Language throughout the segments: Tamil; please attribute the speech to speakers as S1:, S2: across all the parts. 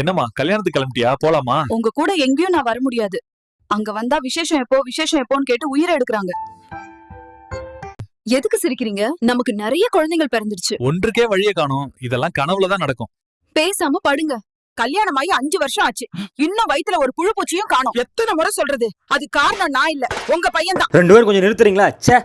S1: என்னம்மா கல்யாணத்துக்கு கிளம்பிட்டியா? போலாமா?
S2: உங்க கூட எங்கேயும் நான் வர முடியாது. அங்க வந்தா விசேஷம் எப்போ விசேஷம் எப்போன்னு கேட்டு உயிரை எடுக்கறாங்க. எதுக்கு சிரிக்கிறீங்க? நமக்கு நிறைய குழந்தைகள் பிறந்துருச்சு.
S1: ஒன்றுக்கே வழியை காணும். இதெல்லாம் கனவுல தான் நடக்கும்.
S2: பேசாம படுங்க. கல்யாணம் ஆகி அஞ்சு வருஷம் ஆச்சு. இன்னும் வயித்துல ஒரு புழு பூச்சியும் காணோம். எத்தனை முறை சொல்றது? அது காரணம் நான் இல்ல. உங்க பையன் தான்
S3: ரெண்டு பேரும் கொஞ்சம் நிறுத்துறீங்களா? ச்சே.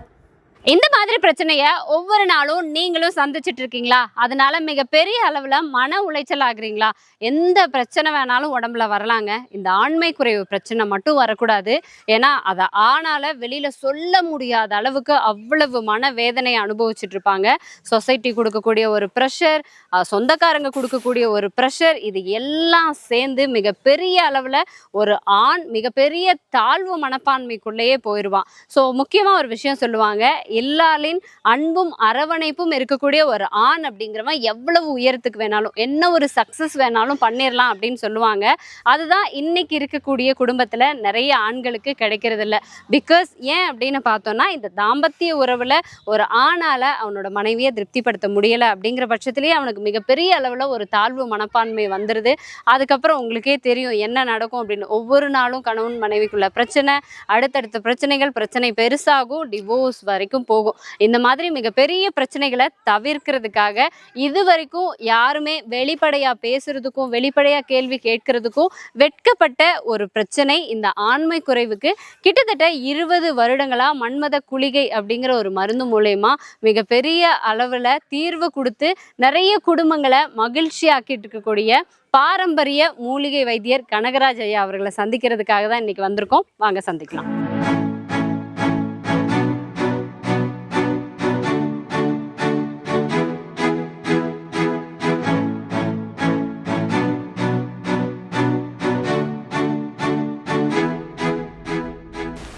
S4: இந்த மாதிரி பிரச்சனைய ஒவ்வொரு நாளும் நீங்களும் சந்திச்சுட்டு இருக்கீங்களா அதனால மிகப்பெரிய அளவுல மன உளைச்சல் ஆகுறீங்களா? எந்த பிரச்சனை வேணாலும் உடம்புல வரலாங்க. இந்த ஆண்மை குறைவு பிரச்சனை மட்டும் வரக்கூடாது. ஏன்னா அதை ஆணால வெளியில சொல்ல முடியாத அளவுக்கு அவ்வளவு மன வேதனையை அனுபவிச்சுட்டு இருப்பாங்க சொசைட்டி கொடுக்கக்கூடிய ஒரு ப்ரெஷர் சொந்தக்காரங்க கொடுக்கக்கூடிய ஒரு ப்ரெஷர் இது எல்லாம் சேர்ந்து மிகப்பெரிய அளவுல ஒரு ஆண் மிகப்பெரிய தாழ்வு மனப்பான்மைக்குள்ளேயே போயிடுவான் ஸோ முக்கியமா ஒரு விஷயம் சொல்லுவாங்க. எல்லாரின் அன்பும் அரவணைப்பும் இருக்கக்கூடிய ஒரு ஆண் அப்படிங்கிறவன் எவ்வளவு உயரத்துக்கு வேணாலும் என்ன ஒரு சக்சஸ் வேணாலும் பண்ணிடலாம் அப்படின்னு சொல்லுவாங்க. அதுதான் இன்னைக்கு இருக்கக்கூடிய குடும்பத்தில் நிறைய ஆண்களுக்கு கிடைக்கிறது இல்லை பிகாஸ் ஏன் அப்படின்னு பார்த்தோம்னா இந்த தாம்பத்திய உறவில் ஒரு ஆணால அவனோட மனைவியை திருப்திப்படுத்த முடியலை அப்படிங்கிற பட்சத்திலேயே அவனுக்கு மிகப்பெரிய அளவில் ஒரு தாழ்வு மனப்பான்மை வந்துடுது அதுக்கப்புறம் உங்களுக்கே தெரியும் என்ன நடக்கும் அப்படின்னு. ஒவ்வொரு நாளும் கணவன் மனைவிக்குள்ள பிரச்சனை அடுத்தடுத்த பிரச்சனைகள் பிரச்சனை பெருசாகும். டிவோர்ஸ் வரைக்கும் போகும் இந்த மாதிரி மிகப்பெரிய பிரச்சனைகளை தவிர்க்கிறதுக்காக இது வரைக்கும் யாருமே வெளிப்படையா பேசுறதுக்கும் வெளிப்படையா கேள்வி கேட்கறதுக்கும் வெட்கப்பட்ட ஒரு பிரச்சனை இந்த ஆண்மை குறைவுக்கு கிட்டத்தட்ட இருபது வருடங்களா மன்மத குளிகை அப்படிங்கிற ஒரு மருந்து மூலயமா மிகப்பெரிய அளவுல தீர்வு கொடுத்து நிறைய குடும்பங்களை மகிழ்ச்சியாக்கிட்டு இருக்கக்கூடிய பாரம்பரிய மூலிகை வைத்தியர் கனகராஜ் ஐயா அவர்களை சந்திக்கிறதுக்காக தான் இன்னைக்கு வந்திருக்கோம். வாங்க சந்திக்கலாம்.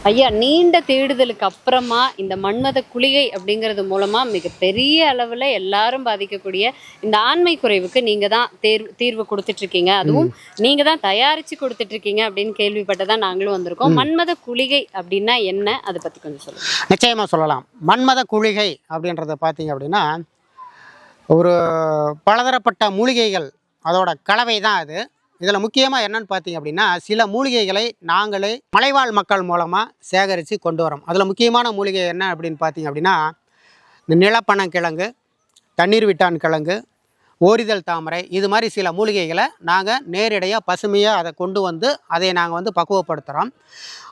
S4: ஐயா நீண்ட தேடுதலுக்கு அப்புறமா இந்த மன்மத குளிகை அப்படிங்கிறது மூலமா மிகப்பெரிய அளவுல எல்லாரும் பாதிக்கக்கூடிய இந்த ஆண்மை குறைவுக்கு நீங்க தான் தேர்வு தீர்வு கொடுத்துட்டு இருக்கீங்க அதுவும் நீங்க தான் தயாரிச்சு கொடுத்துட்டு இருக்கீங்க அப்படின்னு கேள்விப்பட்டதான் நாங்களும் வந்திருக்கோம். மன்மத குளிகை அப்படின்னா என்ன? அதை பத்தி கொஞ்சம் சொல்லுங்க.
S5: நிச்சயமாக சொல்லலாம். மன்மத குளிகை அப்படின்றத பார்த்தீங்க அப்படின்னா ஒரு பலதரப்பட்ட மூலிகைகள் அதோட கலவை தான் அது. இதில் முக்கியமாக என்னன்னு பார்த்தீங்க அப்படின்னா சில மூலிகைகளை நாங்களே மலைவாழ் மக்கள் மூலமாக சேகரித்து கொண்டு வரோம். அதில் முக்கியமான மூலிகை என்ன அப்படின்னு பார்த்தீங்க அப்படின்னா இந்த நிலப்பனங்கிழங்கு தண்ணீர் விட்டான் கிழங்கு ஓரிதழ் தாமரை இது மாதிரி சில மூலிகைகளை நாங்கள் நேரடியாக பசுமையாக அதை கொண்டு வந்து அதை நாங்கள் வந்து பக்குவப்படுத்துகிறோம்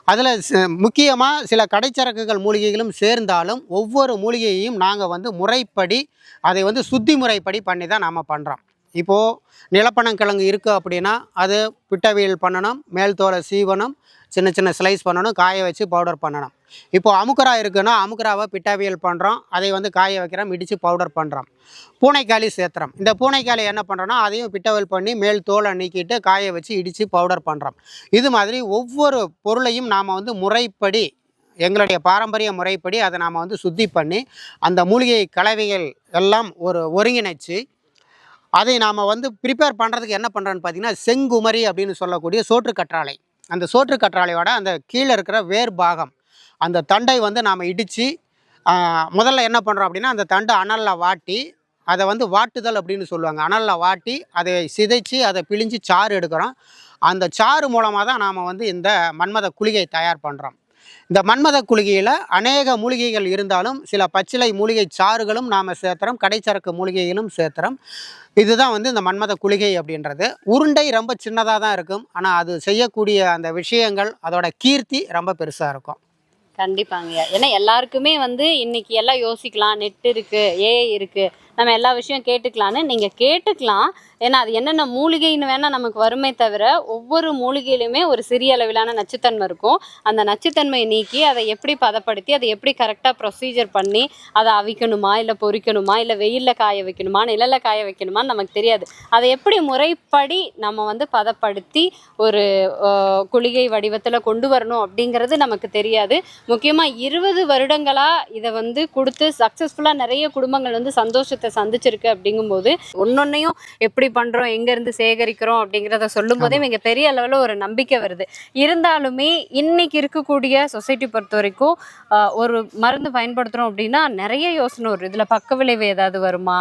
S5: அதில் முக்கியமாக சில கடைச்சரக்குகள் மூலிகைகளும் சேர்ந்தாலும் ஒவ்வொரு மூலிகையையும் நாங்கள் வந்து முறைப்படி அதை வந்து சுத்தி முறைப்படி பண்ணி தான் நாம் பண்ணுறோம் இப்போது நிலப்பனங்கிழங்கு இருக்குது அப்படின்னா அது பிட்டவியல் பண்ணணும் மேல் தோலை சீவனம் சின்ன சின்ன ஸ்லைஸ் பண்ணணும் காய வச்சு பவுடர் பண்ணணும். இப்போது அமுக்கரா இருக்குன்னா அமுக்கராவை பிட்டாவியல் பண்ணுறோம் அதை வந்து காய வைக்கிறோம் இடித்து பவுடர் பண்ணுறோம் பூனைக்காளி சேர்த்துறோம் இந்த பூனைக்காளி என்ன பண்ணுறோன்னா அதையும் பிட்டவல் பண்ணி மேல் தோலை நீக்கிட்டு காய வச்சு இடித்து பவுடர் பண்ணுறோம் இது மாதிரி ஒவ்வொரு பொருளையும் நாம் வந்து முறைப்படி எங்களுடைய பாரம்பரிய முறைப்படி அதை நாம் வந்து சுத்தி பண்ணி அந்த மூலிகை கலவைகள் எல்லாம் ஒரு ஒருங்கிணைச்சு அதை நாம் வந்து ப்ரிப்பேர் பண்ணுறதுக்கு என்ன பண்ணுறோன்னு பார்த்தீங்கன்னா செங்குமரி அப்படின்னு சொல்லக்கூடிய சோற்று கற்றாழை. அந்த சோற்று கற்றாழையோட அந்த கீழே இருக்கிற வேர் பாகம் அந்த தண்டை வந்து நாம் இடித்து முதல்ல என்ன பண்ணுறோம் அப்படின்னா அந்த தண்டை அனலில் வாட்டி அதை வந்து வாட்டுதல் அப்படின்னு சொல்லுவாங்க. அனலில் வாட்டி அதை சிதைச்சு அதை பிழிஞ்சு சாறு எடுக்கிறோம். அந்த சாறு மூலமாக தான் நாம் வந்து இந்த மன்மத குளிகை தயார் பண்ணுறோம் இந்த மன்மத குளிகையில் அநேக மூலிகைகள் இருந்தாலும் சில பச்சிலை மூலிகை சாறுகளும் நாம் சேர்த்துறோம் கடைச்சரக்கு மூலிகைகளும் சேர்த்துறோம். இதுதான் வந்து இந்த மன்மத குளிகை அப்படின்றது. உருண்டை ரொம்ப சின்னதாக தான் இருக்கும். ஆனால் அது செய்யக்கூடிய அந்த விஷயங்கள் அதோட கீர்த்தி ரொம்ப பெருசாக இருக்கும்.
S4: கண்டிப்பாங்க. ஏன்னா எல்லாருக்குமே வந்து இன்னைக்கு எல்லாம் யோசிக்கலாம். நெட் இருக்கு ஏஐ இருக்கு. நம்ம எல்லா விஷயம் கேட்டுக்கலான்னு. நீங்கள் கேட்டுக்கலாம். ஏன்னா அது என்னென்ன மூலிகைன்னு வேணால் நமக்கு வருமே தவிர ஒவ்வொரு மூலிகையிலுமே ஒரு சிறிய அளவிலான நச்சுத்தன்மை இருக்கும். அந்த நச்சுத்தன்மையை நீக்கி அதை எப்படி பதப்படுத்தி அதை எப்படி கரெக்டாக ப்ரொசீஜர் பண்ணி அதை அவிக்கணுமா இல்லை பொறிக்கணுமா இல்லை வெயிலில் காய வைக்கணுமா நிழலில் காய வைக்கணுமான்னு நமக்கு தெரியாது. அதை எப்படி முறைப்படி நம்ம வந்து பதப்படுத்தி ஒரு குளிகை வடிவத்தில் கொண்டு வரணும் அப்படிங்கிறது நமக்கு தெரியாது. முக்கியமாக இருபது வருடங்களாக இதை வந்து கொடுத்து சக்ஸஸ்ஃபுல்லாக நிறைய குடும்பங்கள் வந்து சந்தோஷத்தை பிரச்சனத்தை சந்திச்சிருக்கு அப்படிங்கும்போது ஒன்னொன்னையும் எப்படி பண்றோம் எங்க இருந்து சேகரிக்கிறோம் அப்படிங்கிறத சொல்லும் போதே மிக பெரிய அளவுல ஒரு நம்பிக்கை வருது. இருந்தாலுமே இன்னைக்கு இருக்கக்கூடிய சொசைட்டி பொறுத்த வரைக்கும் ஒரு மருந்து பயன்படுத்துறோம் அப்படின்னா நிறைய யோசனை வரும். இதுல பக்க விளைவு ஏதாவது வருமா?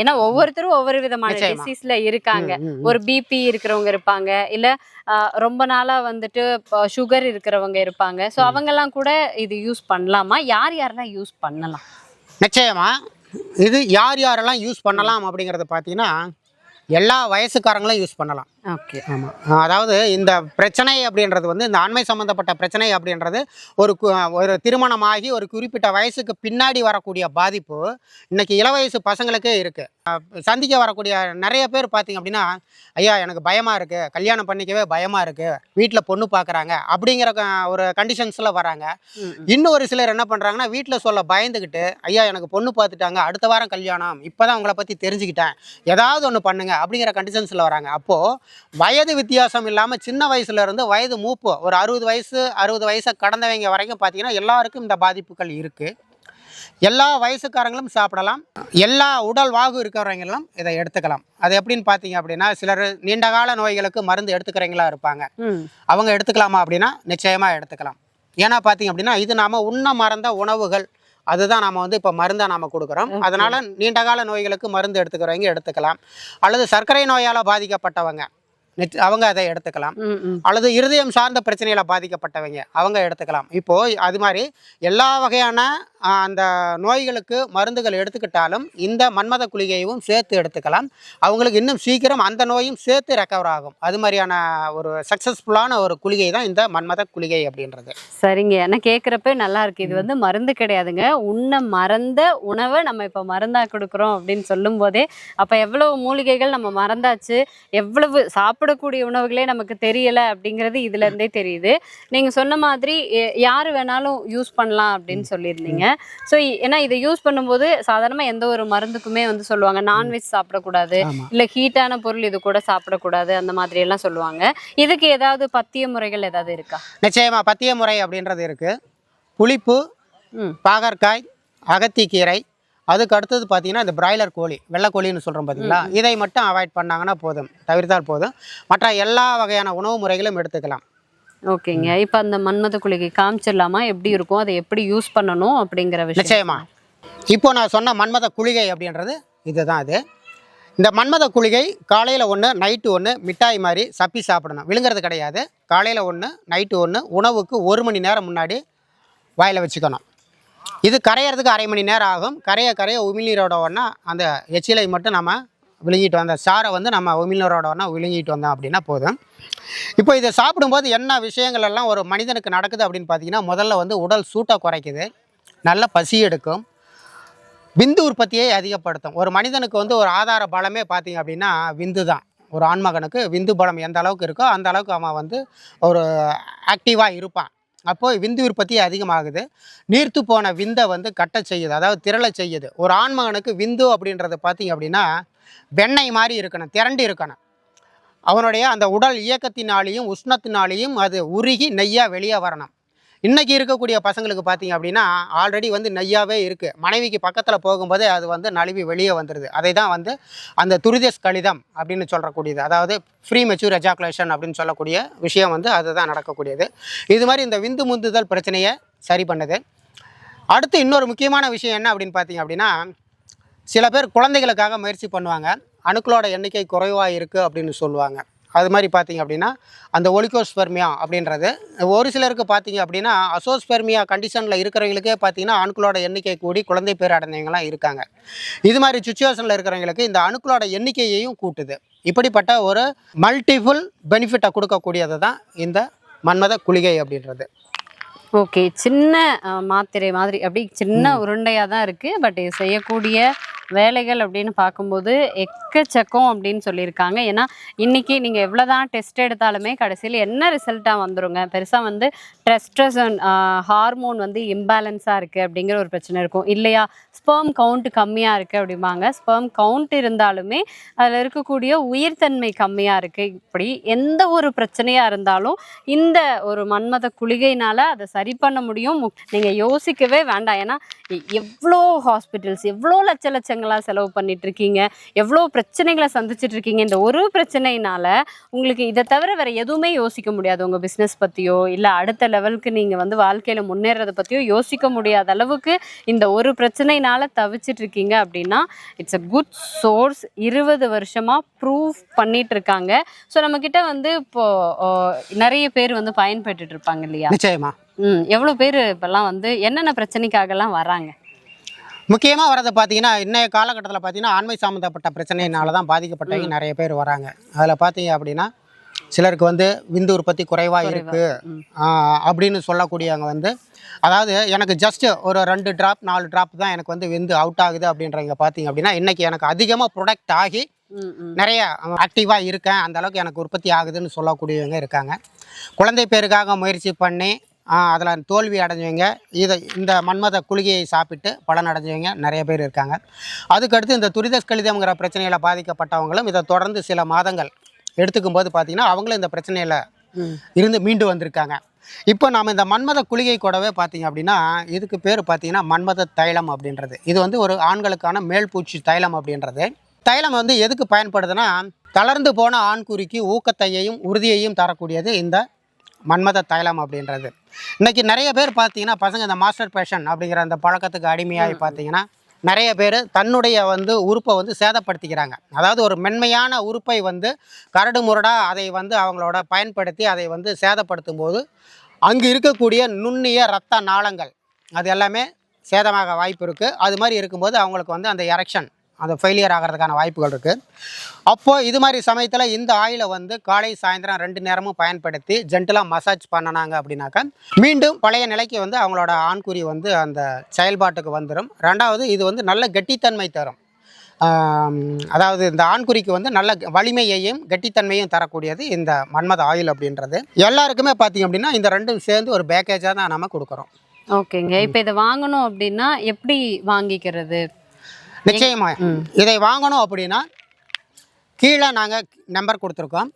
S4: ஏன்னா ஒவ்வொருத்தரும் ஒவ்வொரு விதமான. டிசீஸ்ல இருக்காங்க. ஒரு பிபி இருக்கிறவங்க இருப்பாங்க. இல்ல ரொம்ப நாளா வந்துட்டு சுகர் இருக்கிறவங்க இருப்பாங்க. ஸோ அவங்கெல்லாம் கூட இது யூஸ் பண்ணலாமா? யார் யாரெல்லாம் யூஸ் பண்ணலாம்?
S5: நிச்சயமா. இது யார் யாரெல்லாம் யூஸ் பண்ணலாம் அப்படிங்கிறத பார்த்தீங்கன்னா எல்லா வயசுக்காரங்களும் யூஸ் பண்ணலாம்.
S4: ஓகே
S5: ஆமாம் அதாவது இந்த பிரச்சனை அப்படின்றது வந்து இந்த ஆண்மை சம்மந்தப்பட்ட பிரச்சனை அப்படின்றது ஒரு ஒரு திருமணமாகி ஒரு குறிப்பிட்ட வயசுக்கு பின்னாடி வரக்கூடிய பாதிப்பு இன்னைக்கு இள வயசு பசங்களுக்கே இருக்குது சந்திக்க வரக்கூடிய நிறைய பேர் பார்த்தீங்க அப்படின்னா ஐயா எனக்கு பயமாக இருக்குது கல்யாணம் பண்ணிக்கவே பயமாக இருக்குது வீட்டில் பொண்ணு பார்க்குறாங்க அப்படிங்கிற க- ஒரு கண்டிஷன்ஸில் வராங்க. இன்னும் ஒரு சிலர் என்ன பண்ணுறாங்கன்னா வீட்டில் சொல்ல பயந்துக்கிட்டு ஐயா எனக்கு பொண்ணு பார்த்துட்டாங்க அடுத்த வாரம் கல்யாணம். இப்போ தான் உங்களை பற்றி தெரிஞ்சுக்கிட்டேன். ஏதாவது ஒன்று பண்ணுங்க. அப்படிங்கிற கண்டிஷன்ஸில் வராங்க. அப்போது வயது வித்தியாசம் இல்லாமல் சின்ன வயசுல இருந்து வயது மூப்பு ஒரு அறுபது வயசு அறுபது வயசை கடந்தவங்க வரைக்கும் பார்த்தீங்கன்னா எல்லாருக்கும் இந்த பாதிப்புகள் இருக்குது எல்லா வயசுக்காரங்களும் சாப்பிடலாம். எல்லா உடல் வாகு இருக்கிறவங்களும் இதை எடுத்துக்கலாம். அது எப்படின்னு பார்த்தீங்க அப்படின்னா சிலர் நீண்டகால நோய்களுக்கு மருந்து எடுத்துக்கிறவங்களா இருப்பாங்க. அவங்க எடுத்துக்கலாமா அப்படின்னா நிச்சயமாக எடுத்துக்கலாம். ஏன்னா பார்த்தீங்க அப்படின்னா இது நாம் உண்ண மறந்த உணவுகள். அதுதான் நாம் வந்து இப்போ மருந்தாக நாம் கொடுக்குறோம். அதனால் நீண்டகால நோய்களுக்கு மருந்து எடுத்துக்கிறவங்க எடுத்துக்கலாம். அல்லது சர்க்கரை நோயால் பாதிக்கப்பட்டவங்க. அவங்க அதை எடுத்துக்கலாம். அல்லது இருதயம் சார்ந்த பிரச்சனையில் பாதிக்கப்பட்டவங்க அவங்க எடுத்துக்கலாம். இப்போது அது மாதிரி எல்லா வகையான அந்த நோய்களுக்கு மருந்துகள் எடுத்துக்கிட்டாலும் இந்த மன்மத குளிகையும் சேர்த்து எடுத்துக்கலாம். அவங்களுக்கு இன்னும் சீக்கிரம் அந்த நோயும் சேர்த்து ரெக்கவர் ஆகும். அது மாதிரியான ஒரு சக்ஸஸ்ஃபுல்லான ஒரு குளிகை தான் இந்த மன்மத குளிகை அப்படின்றது.
S4: சரிங்க. ஏன்னா கேட்குறப்ப நல்லா இருக்கு. இது வந்து மருந்து கிடையாதுங்க. உன்னை மறந்த உணவை நம்ம இப்போ மருந்தாக கொடுக்குறோம் அப்படின்னு சொல்லும் போதே அப்போ எவ்வளவு மூலிகைகள் நம்ம மறந்தாச்சு எவ்வளவு சாப்பிடக்கூடிய உணவுகளே நமக்கு தெரியலை அப்படிங்கிறது இதுலேருந்தே தெரியுது. நீங்கள் சொன்ன மாதிரி யார் வேணாலும் யூஸ் பண்ணலாம் அப்படின்னு சொல்லியிருந்தீங்க. ஸோ ஏன்னா இதை யூஸ் பண்ணும்போது சாதாரணமா எந்த ஒரு மருந்துக்குமே வந்து சொல்லுவாங்க. நான்வெஜ் சாப்பிடக்கூடாது. இல்ல ஹீட்டான பொருள் இது கூட சாப்பிடக்கூடாது. அந்த மாதிரி எல்லாம் சொல்லுவாங்க. இதுக்கு ஏதாவது பத்திய முறைகள் ஏதாவது இருக்கா?
S5: நிச்சயமாக பத்திய முறை அப்படின்றது இருக்குது புளிப்பு பாகற்காய் அகத்திக்கீரை அதுக்கு அடுத்தது பார்த்தீங்கன்னா இந்த பிராய்லர் கோழி வெள்ளைக்கோழின்னு சொல்கிறோம் பார்த்தீங்களா இதை மட்டும் அவாய்ட் பண்ணாங்கன்னா போதும். தவிர்த்தால் போதும். மற்ற எல்லா வகையான உணவு முறைகளும் எடுத்துக்கலாம்.
S4: ஓகேங்க. இப்போ அந்த மன்மத குளிகை காமிச்சிடலாமா? எப்படி இருக்கும்? அதை எப்படி யூஸ் பண்ணணும் அப்படிங்கிற விஷயம்.
S5: நிச்சயமா. இப்போ நான் சொன்ன மன்மத குளிகை அப்படின்றது இதுதான் அது இந்த மன்மத குளிகை காலையில் ஒன்று நைட்டு ஒன்று மிட்டாய் மாதிரி சப்பி சாப்பிடணும். விழுங்குறது கிடையாது. காலையில் ஒன்று நைட்டு ஒன்று உணவுக்கு ஒரு மணி நேரம் முன்னாடி வாயில் வச்சுக்கணும். இது கரையிறதுக்கு அரை மணி நேரம் ஆகும். கரைய கரைய உமிழ்நீரோட ஒன்றா அந்த எச்சிலை மட்டும் நம்ம விழுங்கிட்டு வந்த சாரை வந்து நம்ம உமிழ்நீரோடனா ஒன்றா விழுங்கிட்டு வந்தோம் அப்படின்னா போதும். இப்போ இதை சாப்பிடும்போது என்ன விஷயங்கள் எல்லாம் ஒரு மனிதனுக்கு நடக்குது அப்படின்னு பார்த்தீங்கன்னா முதல்ல வந்து உடல் சூட்டை குறைக்குது. நல்ல பசி எடுக்கும். விந்து உற்பத்தியை அதிகப்படுத்தும். ஒரு மனிதனுக்கு வந்து ஒரு ஆதார பலமே பார்த்தீங்க அப்படின்னா விந்து தான். ஒரு ஆண்மகனுக்கு விந்து பலம் எந்த அளவுக்கு இருக்கோ அந்த அளவுக்கு அவன் வந்து ஒரு ஆக்டிவாக இருப்பான். அப்போது விந்து உற்பத்தி அதிகமாகுது. நீர்த்து போன விந்தை வந்து கட்டச் செய்யுது. அதாவது திரளை செய்யுது. ஒரு ஆண்மகனுக்கு விந்து அப்படின்றது பார்த்தீங்க அப்படின்னா வெண்ணெய் மாதிரி இருக்கணும் திரண்டு இருக்கணும். அவனுடைய அந்த உடல் இயக்கத்தினாலேயும் உஷ்ணத்தினாலேயும் அது உருகி நெய்யாக வெளியே வரணும். இன்றைக்கி இருக்கக்கூடிய பசங்களுக்கு பார்த்தீங்க அப்படின்னா ஆல்ரெடி வந்து நெய்யாவே இருக்குது மனைவிக்கு பக்கத்தில் போகும்போதே அது வந்து நழுவி வெளியே வந்துடுது அதை தான் வந்து அந்த துரிதஸ் கழிதம் அப்படின்னு சொல்லக்கூடியது அதாவது ஃப்ரீ மெச்சூர் எஜாகுலேஷன் அப்படின்னு சொல்லக்கூடிய விஷயம் வந்து அதுதான் நடக்கக்கூடியது. இது மாதிரி இந்த விந்து முந்துதல் பிரச்சனையை சரி பண்ணுது. அடுத்து இன்னொரு முக்கியமான விஷயம் என்ன அப்படின்னு பார்த்தீங்க அப்படின்னா சில பேர் குழந்தைகளுக்காக முயற்சி பண்ணுவாங்க. அணுக்களோட எண்ணிக்கை குறைவாக இருக்குது அப்படின்னு சொல்லுவாங்க. அது மாதிரி பார்த்தீங்க அப்படின்னா அந்த ஒலிகோஸ்பெர்மியா அப்படின்றது. ஒரு சிலருக்கு பார்த்தீங்க அப்படின்னா அசோஸ்பெர்மியா கண்டிஷனில் இருக்கிறவங்களுக்கே பார்த்தீங்கன்னா அணுக்களோட எண்ணிக்கை கூடி குழந்தை பேர் அடைந்தவங்களாம் இருக்காங்க. இது மாதிரி சுச்சுவேஷனில் இருக்கிறவங்களுக்கு இந்த அணுக்களோட எண்ணிக்கையையும் கூட்டுது. இப்படிப்பட்ட ஒரு மல்டிபிள் பெனிஃபிட்டை கொடுக்கக்கூடியது தான் இந்த மன்மத குளிகை அப்படின்றது.
S4: ஓகே. சின்ன மாத்திரை மாதிரி. அப்படி சின்ன உருண்டையா தான் இருக்கு. பட் இது செய்யக்கூடிய வேலைகள் அப்படின்னு பார்க்கும்போது எக்கச்சக்கம் அப்படின்னு சொல்லியிருக்காங்க. ஏன்னா இன்னைக்கு எவ்வளோ தான் டெஸ்ட் எடுத்தாலுமே கடைசியில் என்ன ரிசல்ட்டாக வந்துருங்க? பெருசாக வந்து டெஸ்ட்ரசன் ஹார்மோன் வந்து இம்பேலன்ஸாக இருக்குது அப்படிங்கிற ஒரு பிரச்சனை இருக்கும். இல்லையா? ஸ்பெர்ம் கவுண்ட் கம்மியாக இருக்குது அப்படிம்பாங்க. ஸ்பெர்ம் கவுண்ட் இருந்தாலுமே அதில் இருக்கக்கூடிய உயிர்த்தன்மை கம்மியாக இருக்குது இப்படி எந்த ஒரு பிரச்சனையாக இருந்தாலும் இந்த ஒரு மன்மத குளிகைனால் அதை சரி பண்ண முடியும். நீங்கள் யோசிக்கவே வேண்டாம். ஏன்னா எவ்வளோ ஹாஸ்பிட்டல்ஸ் எவ்வளோ லட்ச லட்சங்கள் காலங்களா செலவு பண்ணிட்டு இருக்கீங்க எவ்வளோ பிரச்சனைகளை சந்திச்சிட்டு இருக்கீங்க இந்த ஒரு பிரச்சனையினால உங்களுக்கு இதை தவிர வேற எதுவுமே யோசிக்க முடியாது உங்க பிசினஸ் பத்தியோ இல்ல அடுத்த லெவலுக்கு நீங்க வந்து வாழ்க்கையில முன்னேறத பத்தியோ யோசிக்க முடியாத அளவுக்கு இந்த ஒரு பிரச்சனையினால தவிச்சிட்டு இருக்கீங்க அப்படின்னா இட்ஸ் அ குட் சோர்ஸ் இருபது வருஷமா ப்ரூவ் பண்ணிட்டு இருக்காங்க ஸோ நம்ம கிட்ட வந்து இப்போ நிறைய பேர் வந்து பயன்பெற்றுட்டு இருப்பாங்க இல்லையா?
S5: நிச்சயமா.
S4: ம் எவ்வளோ பேர் இப்பெல்லாம் வந்து என்னென்ன பிரச்சனைக்காகலாம் வராங்க?
S5: முக்கியமாக வரது பார்த்தீங்கன்னா இன்றைய காலகட்டத்தில் பார்த்தீங்கன்னா ஆண்மை சம்மந்தப்பட்ட பிரச்சனையினால தான் பாதிக்கப்பட்டவங்க நிறைய பேர் வராங்க. அதில் பார்த்தீங்க அப்படின்னா சிலருக்கு வந்து விந்து உற்பத்தி குறைவாக இருக்குது. அப்படின்னு சொல்லக்கூடியவங்க வந்து அதாவது எனக்கு ஜஸ்ட் ஒரு ரெண்டு ட்ராப் நாலு ட்ராப் தான் எனக்கு வந்து விந்து அவுட் ஆகுது அப்படின்றவங்க பார்த்தீங்க அப்படின்னா இன்றைக்கி எனக்கு அதிகமாக ப்ரொடக்ட் ஆகி நிறைய ஆக்டிவாக இருக்கேன். அந்த அளவுக்கு எனக்கு உற்பத்தி ஆகுதுன்னு சொல்லக்கூடியவங்க இருக்காங்க. குழந்தை பேருக்காக முயற்சி பண்ணி அதில் தோல்வி அடைஞ்சவங்க இதை இந்த மன்மத குளிகையை சாப்பிட்டு பலன் அடைஞ்சவங்க நிறைய பேர் இருக்காங்க. அதுக்கடுத்து இந்த துரித கலிதம்ங்கிற பிரச்சனையில் பாதிக்கப்பட்டவங்களும் இதை தொடர்ந்து சில மாதங்கள் எடுத்துக்கும் போது பார்த்தீங்கன்னா அவங்களும் இந்த பிரச்சனையில். இருந்து மீண்டு வந்திருக்காங்க. இப்போ நாம் இந்த மன்மத குளிகை கூடவே பார்த்தீங்க அப்படின்னா இதுக்கு பேர் பார்த்தீங்கன்னா மன்மத தைலம் அப்படின்றது. இது வந்து ஒரு ஆண்களுக்கான மேல்பூச்சி தைலம் அப்படின்றது. தைலம் வந்து எதுக்கு பயன்படுதுன்னா தளர்ந்து போன ஆண்குறிக்கு ஊக்கத்தையையும் உறுதியையும் தரக்கூடியது இந்த மன்மத தைலம் அப்படின்றது. இன்னைக்கு நிறைய பேர் பார்த்தீங்கன்னா பசங்க இந்த மாஸ்டர் பேஷன் அப்படிங்கிற அந்த பழக்கத்துக்கு அடிமையாகி பார்த்தீங்கன்னா நிறைய பேர் தன்னுடைய வந்து உறுப்பை வந்து சேதப்படுத்திக்கிறாங்க. அதாவது ஒரு மென்மையான உறுப்பை வந்து கரடு முரடாக அதை வந்து அவங்களோட பயன்படுத்தி அதை வந்து சேதப்படுத்தும் போது அங்கு இருக்கக்கூடிய நுண்ணிய இரத்த நாளங்கள் அது எல்லாமே சேதமாக வாய்ப்பு இருக்குது அது மாதிரி இருக்கும்போது அவங்களுக்கு வந்து அந்த எரெக்ஷன் அந்த ஃபெயிலியர் ஆகிறதுக்கான வாய்ப்புகள் இருக்குது அப்போது இது மாதிரி சமயத்தில் இந்த ஆயிலை வந்து காலை சாயந்தரம் ரெண்டு நேரமும் பயன்படுத்தி ஜென்டலாக மசாஜ் பண்ணினாங்க அப்படின்னாக்கா மீண்டும் பழைய நிலைக்கு வந்து அவங்களோட ஆண்குறி வந்து அந்த செயல்பாட்டுக்கு வந்துடும் ரெண்டாவது இது வந்து நல்ல கெட்டித்தன்மை தரும். அதாவது இந்த ஆண்குறிக்கு வந்து நல்ல வலிமையையும் கெட்டித்தன்மையும் தரக்கூடியது இந்த மன்மத ஆயில் அப்படின்றது. எல்லாருக்குமே பார்த்தீங்க அப்படின்னா இந்த ரெண்டும் சேர்ந்து ஒரு பேக்கேஜாக தான் நம்ம கொடுக்குறோம்.
S4: ஓகேங்க. இப்போ இதை வாங்கணும் அப்படின்னா எப்படி வாங்கிக்கிறது?
S5: நிச்சயமா. இதை வாங்கணும் அப்படின்னா கீழே நாங்கள் நம்பர் கொடுத்துருக்கோம்.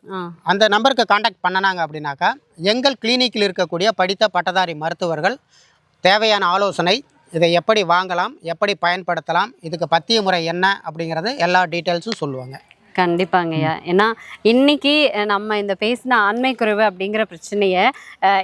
S5: அந்த நம்பருக்கு காண்டாக்ட் பண்ணனாங்க அப்படின்னாக்கா எங்கள் கிளினிக்கில் இருக்கக்கூடிய படித்த பட்டதாரி மருத்துவர்கள் தேவையான ஆலோசனை இதை எப்படி வாங்கலாம் எப்படி பயன்படுத்தலாம் இதுக்கு பத்திய முறை என்ன அப்படிங்கிறது எல்லா டீட்டெயில்ஸும் சொல்லுவாங்க.
S4: கண்டிப்பாங்கய்யா ஏன்னா இன்னைக்கு நம்ம இந்த பேசின ஆண்மை குறைவு அப்படிங்கிற பிரச்சனைய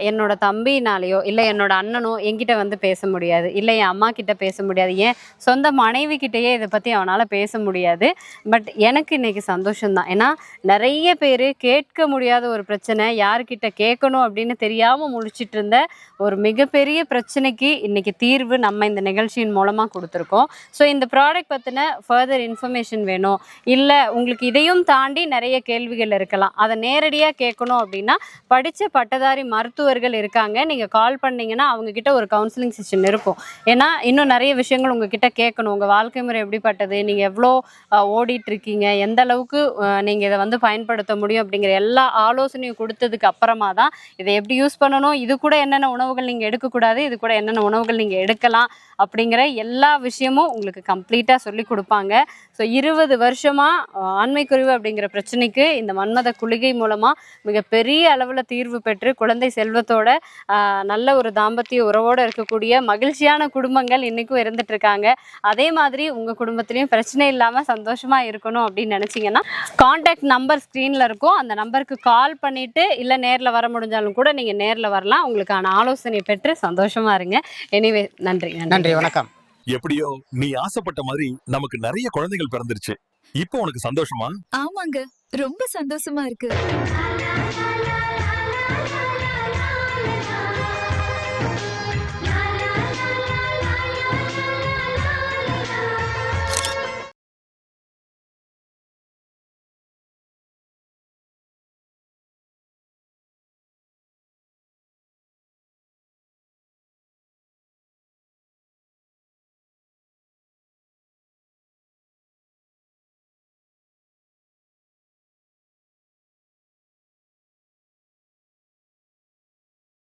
S4: என்னோட தம்பினாலேயோ இல்லை என்னோட அண்ணனோ என்கிட்ட வந்து பேச முடியாது. இல்லை என் அம்மா கிட்ட பேச முடியாது. ஏன் சொந்த மனைவி கிட்டேயே இதை பற்றி அவனால் பேச முடியாது. பட் எனக்கு இன்னைக்கு சந்தோஷம்தான் ஏன்னா நிறைய பேர் கேட்க முடியாத ஒரு பிரச்சனை யார்கிட்ட கேட்கணும் அப்படின்னு தெரியாமல் முழிச்சிட்டு இருந்த ஒரு மிகப்பெரிய பிரச்சனைக்கு இன்னைக்கு தீர்வு நம்ம இந்த நிகழ்ச்சியின் மூலமாக கொடுத்துருக்கோம். ஸோ இந்த ப்ராடக்ட் பற்றின ஃபர்தர் இன்ஃபர்மேஷன் வேணும். இல்லை உங்களுக்கு இதையும் தாண்டி நிறைய கேள்விகள் இருக்கலாம். அதை நேரடியாக கேட்கணும் அப்படின்னா படித்த பட்டதாரி மருத்துவர்கள் இருக்காங்க. நீங்கள் கால் பண்ணிங்கன்னா அவங்கக்கிட்ட ஒரு கவுன்சிலிங் செஷன் இருக்கும். ஏன்னா இன்னும் நிறைய விஷயங்கள் உங்ககிட்ட கேட்கணும். உங்கள் வாழ்க்கை முறை எப்படிப்பட்டது? நீங்கள் எவ்வளோ ஓடிட்டுருக்கீங்க? இருக்கீங்க எந்த அளவுக்கு நீங்கள் இதை வந்து பயன்படுத்த முடியும் அப்படிங்கிற எல்லா ஆலோசனையும் கொடுத்ததுக்கு அப்புறமா தான் இதை எப்படி யூஸ் பண்ணணும்? இது கூட என்னென்ன உணவுகள் நீங்கள் எடுக்கக்கூடாது? இது கூட என்னென்ன உணவுகள் நீங்கள் எடுக்கலாம்? அப்படிங்கிற எல்லா விஷயமும் உங்களுக்கு கம்ப்ளீட்டாக சொல்லி கொடுப்பாங்க. ஸோ இருபது வருஷமாக ஆண்மை குறைவு அப்படிங்கிற பிரச்சனைக்கு இந்த மன்மத குளிகை மூலமாக மிகப்பெரிய அளவில் தீர்வு பெற்று குழந்தை செல்வத்தோட நல்ல ஒரு தாம்பத்திய உறவோடு இருக்கக்கூடிய மகிழ்ச்சியான குடும்பங்கள் இன்றைக்கும் இருந்துட்டு இருக்காங்க. அதே மாதிரி உங்கள் குடும்பத்துலேயும் பிரச்சனை இல்லாமல் சந்தோஷமாக இருக்கணும் அப்படின்னு நினச்சிங்கன்னா காண்டாக்ட் நம்பர் ஸ்க்ரீனில் இருக்கும். அந்த நம்பருக்கு கால் பண்ணிவிட்டு இல்லை நேரில் வர முடிஞ்சாலும் கூட நீங்கள் நேரில் வரலாம். உங்களுக்கான ஆலோசனை பெற்று சந்தோஷமாக இருங்க. எனிவே நன்றி.
S5: நன்றி வணக்கம்.
S1: எப்படியோ நீ ஆசைப்பட்ட மாதிரி நமக்கு நிறைய குழந்தைகள் பிறந்துருச்சு. இப்போ உனக்கு சந்தோஷமா?
S3: ஆமாங்க. ரொம்ப சந்தோஷமா இருக்கு.